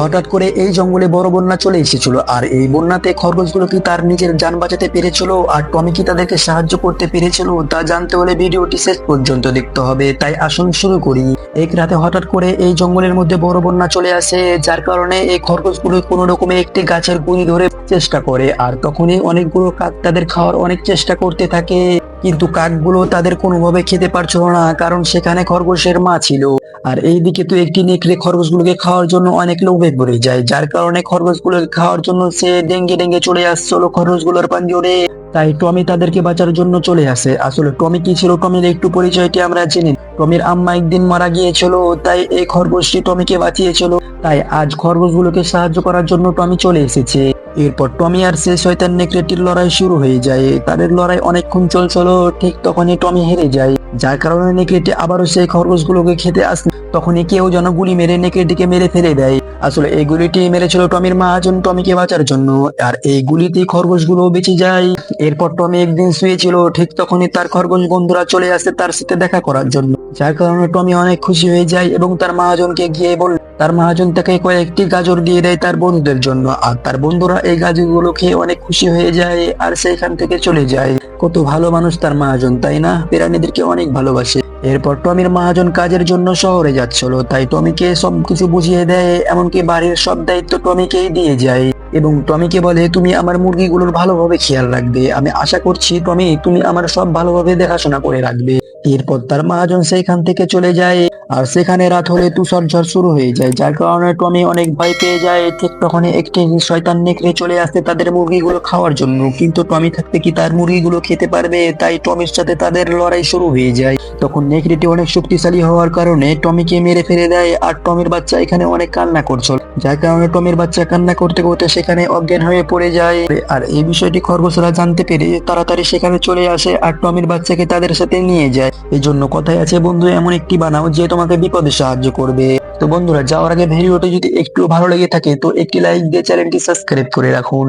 হঠাৎ করে এই জঙ্গলে বড় বন্যা চলে এসেছিল, আর এই বন্যাতে খরগোশগুলো কি তার নিজের যান বাঁচাতে পেরেছিল, আর টমি কি তাদেরকে সাহায্য করতে পেরেছিল, তা জানতে হলে ভিডিওটি শেষ পর্যন্ত দেখতে হবে। তাই আসুন শুরু করি। এক রাতে হঠাৎ করে এই জঙ্গলের মধ্যে বড় বন্যা চলে আসে, যার কারণে এই খরগোশগুলো কোনো রকমে একটি গাছের গুঁড়ি ধরে চেষ্টা করে, আর তখনই অনেকগুলো কাক তাদের খাওয়ার অনেক চেষ্টা করতে থাকে, কিন্তু কাকগুলো তাদের কোনোভাবে খেতে পারছিল না, কারণ সেখানে খরগোশের মা ছিল। আর এইদিকে তো একটি নেকড়ে খরগোশগুলোকে খাওয়ার জন্য অনেক লোভে পড়ে যায়, যার কারণে খরগোশগুলোকে খাওয়ার জন্য সে ডেঙ্গে ডেঙ্গে চলে আসছিল খরগোশগুলোর পাঞ্জরে। তাই টমি তাদেরকে বাঁচার জন্য চলে আসে। আসলে টমি কি ছিল? টমির একটু পরিচয়টি আমরা জেনে টমির আম্মা একদিন মারা গিয়েছিল, তাই এই খরগোশটি টমিকে বাঁচিয়েছিল। তাই আজ খরগোশগুলোকে সাহায্য করার জন্য টমি চলে এসেছে। এরপর টমি আর সে শয়তান নেকড়েটির লড়াই শুরু হয়ে যায়। তাদের লড়াই অনেকক্ষণ চলছিল, ঠিক তখনই টমি হেরে যায়। যার কারণে নেকড়েটি আবারও সেই খরগোশগুলোকে খেতে আসে তখনই কেউ যেন গুলি মেরে নেকড়েটিকে মেরে ফেলে দেয়। আসলে এই গুলিটি মেরেছিল টমির মহাজন টমিকে বাঁচার জন্য, আর এই গুলিতেই খরগোশগুলো বেঁচে যায়। এরপর টমি একদিন শুয়েছিল, ঠিক তখনই তার খরগোশ বন্ধুরা চলে আসে তার সাথে দেখা করার জন্য। যার কারণে টমি অনেক খুশি হয়ে যায় এবং তার মহাজনকে গিয়ে বল তার মহাজন তাকে কয়েকটি গাজর দিয়ে দেয় তার বন্ধুদের জন্য। আর তার বন্ধুরা এই গাজরগুলো খেয়ে অনেক খুশি হয়ে যায় আর সেখান থেকে চলে যায়। কত ভালো মানুষ তার মহাজন, তাই না? প্রাণীদেরকে অনেক ভালোবাসে। এরপর টমির মহাজন কাজের জন্য শহরে যাচ্ছিল, তাই টমিকে সবকিছু বুঝিয়ে দেয়, এমনকি বাড়ির সব দায়িত্ব টমিকেই দিয়ে যায়। এবং টমিকে বলে, তুমি আমার মুরগিগুলোর ভালোভাবে খেয়াল রাখবে। আমি আশা করছি, টমি, তুমি আমার সব ভালোভাবে দেখাশোনা করে রাখবে। এরপর তার মহাজন সেইখান থেকে চলে যায় আর সেখানে রাত হলে তুষার ঝড় শুরু হয়ে যায়, যার কারণে টমি অনেক ভয় পেয়ে যায়। ঠিক তখনই একটি শয়তান নেকড়ে চলে আসে তাদের মুরগিগুলো খাওয়ার জন্য। কিন্তু টমি থাকতে কি তার মুরগিগুলো খেতে পারবে? তাই টমির সাথে তাদের লড়াই শুরু হয়ে যায়। তখন নেকড়েটি অনেক শক্তিশালী হওয়ার কারণে টমিকে মেরে ফেলে দেয় আর টমির বাচ্চা এখানে অনেক কান্না করছিল। যার কারণে টমির বাচ্চা কান্না করতে করতে সেখানে অজ্ঞান হয়ে পড়ে যায়। আর এই বিষয়টি খরগোশরা জানতে পেরে তাড়াতাড়ি সেখানে চলে আসে আর টমির বাচ্চাকে তাদের সাথে নিয়ে যায়। এই জন্য কথাই আছে বন্ধু, এমন একটি বানাও যে তোমাকে বিপদে সাহায্য করবে। তো বন্ধুরা, যাওয়ার আগে ভিডিওটি যদি একটু ভালো লেগে থাকে, তো একটি লাইক দিয়ে চ্যানেলটি সাবস্ক্রাইব করে রাখুন।